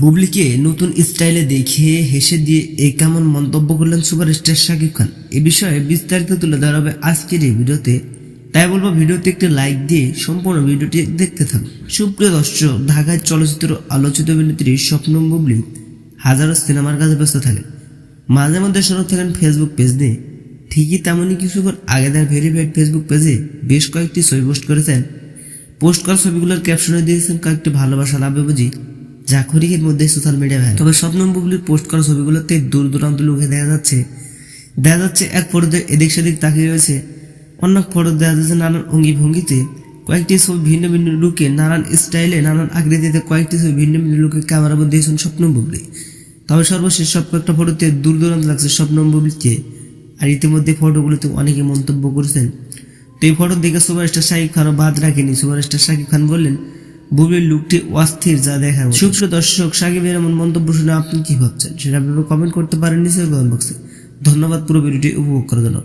বুবলিকে নতুন স্টাইলে দেখিয়ে হেসে দিয়ে এই কেমন মন্তব্য করলেন সুপারস্টার শাকিব খান। এ বিষয়ে বিস্তারিত তুলে ধরা হবে আজকের এই ভিডিওতে। তাই বলব, ভিডিওতে একটি লাইক দিয়ে সম্পূর্ণ ভিডিওটি দেখতে থাকুন। সুপ্রিয় দর্শক, ঢাকায় চলচ্চিত্র আলোচিত অভিনেত্রী স্বপ্ন বুবলি হাজারো সিনেমার কাজে ব্যস্ত থাকেন। মাঝে মধ্যে সরব থাকেন ফেসবুক পেজ নিয়ে। ঠিকই তেমনই কিছুক্ষণ আগে তার ভেরিফাইড ফেসবুক পেজে বেশ কয়েকটি ছবি পোস্ট করেছেন। পোস্ট করা ছবিগুলোর ক্যাপশনে দিয়েছেন কয়েকটি ভালোবাসা লাভে বুঝি। যা খরিকের মধ্যে সোশ্যাল মিডিয়া ভাই তবে স্বপ্নম বুবলির পোস্ট করা ছবিগুলোতে দূর দূরান্ত লোকে দেখা যাচ্ছে। দেখা যাচ্ছে এক ফটোতে এদিক সেদিক তাকিয়ে রয়েছে। অন্য ফটো দেখা যাচ্ছে নানান অঙ্গি ভঙ্গিতে কয়েকটি ছবি ভিন্ন ভিন্ন লুকে, নানান স্টাইলে, নানান আকৃতিতে কয়েকটি ছবি ভিন্ন ভিন্ন লুকে ক্যামেরা মধ্যে দিয়েছেন স্বপ্নম বুবলি তবে সর্বশেষ সব কয়েকটা ফটোতে দূর দূরান্ত লাগছে স্বপ্নম বুবলিকে আর ইতিমধ্যে ফটোগুলোতে অনেকে মন্তব্য করেছেন। তো এই ফটো দেখে সুপারস্টার শাকিব খানও বাদ রাখেনি। সুপারস্টার শাকিব খান বললেন বুবলির লুকটি অস্থির যা দেখা সুপ্র দর্শক সাকিবের এমন মন্তব্য শুনে আপনি কি ভাবছেন? সেটা আপনি কমেন্ট করতে পারেন নিচের কমেন্ট বক্সে ধন্যবাদ, পুরো ভিডিওটি উপভোগ করার জন্য।